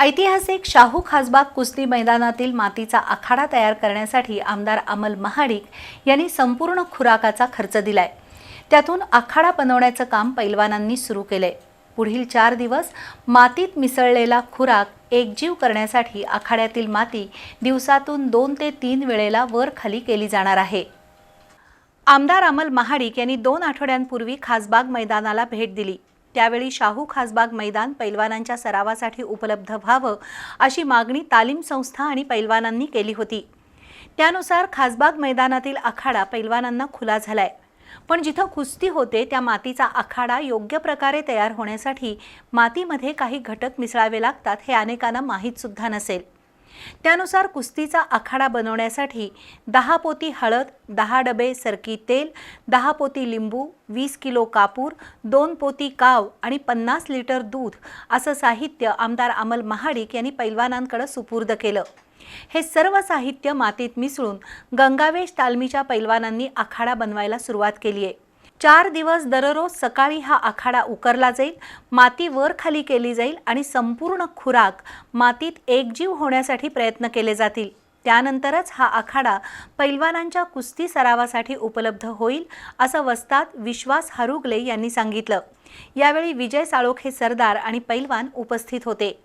ऐतिहासिक शाहू खासबाग कुस्ती मैदानातील मातीचा आखाडा तयार करण्यासाठी आमदार अमल महाडिक यांनी संपूर्ण खुराकाचा खर्च दिलाय. त्यातून आखाडा बनवण्याचं काम पैलवानांनी सुरू केलंय. पुढील चार दिवस मातीत मिसळलेला खुराक एकजीव करण्यासाठी आखाड्यातील माती दिवसातून दोन ते तीन वेळेला वर खाली केली जाणार आहे. आमदार अमल महाडिक यांनी दोन आठवड्यांपूर्वी खासबाग मैदानाला भेट दिली. त्यावेळी शाहू खासबाग मैदान पैलवानांच्या सरावासाठी उपलब्ध व्हावं अशी मागणी तालीम संस्था आणि पैलवानांनी केली होती. त्यानुसार खासबाग मैदानातील आखाडा पैलवानांना खुला झालाय. पण जिथं कुस्ती होते त्या मातीचा आखाडा योग्य प्रकारे तयार होण्यासाठी मातीमध्ये काही घटक मिसळावे लागतात हे अनेकांना माहीत सुद्धा नसेल. त्यानुसार कुस्तीचा आखाडा बनवण्यासाठी दहा पोती हळद दहा डबे सरकी तेल दहा पोती लिंबू वीस किलो कापूर दोन पोती काव आणि पन्नास लिटर दूध असं साहित्य आमदार अमल महाडिक यांनी पैलवानांकडे सुपूर्द केलं. हे सर्व साहित्य मातीत मिसळून गंगावेश तालमीच्या पैलवानांनी आखाडा बनवायला सुरुवात केली आहे. चार दिवस दररोज सकाळी हा आखाडा उकरला जाईल माती वर खाली केली जाईल आणि संपूर्ण खुराक मातीत एकजीव होण्यासाठी प्रयत्न केले जातील. त्यानंतरच हा आखाडा पैलवानांच्या कुस्ती सरावासाठी उपलब्ध होईल असं वस्तात विश्वास हरुगले यांनी सांगितलं. यावेळी विजय साळोखे सरदार आणि पैलवान उपस्थित होते.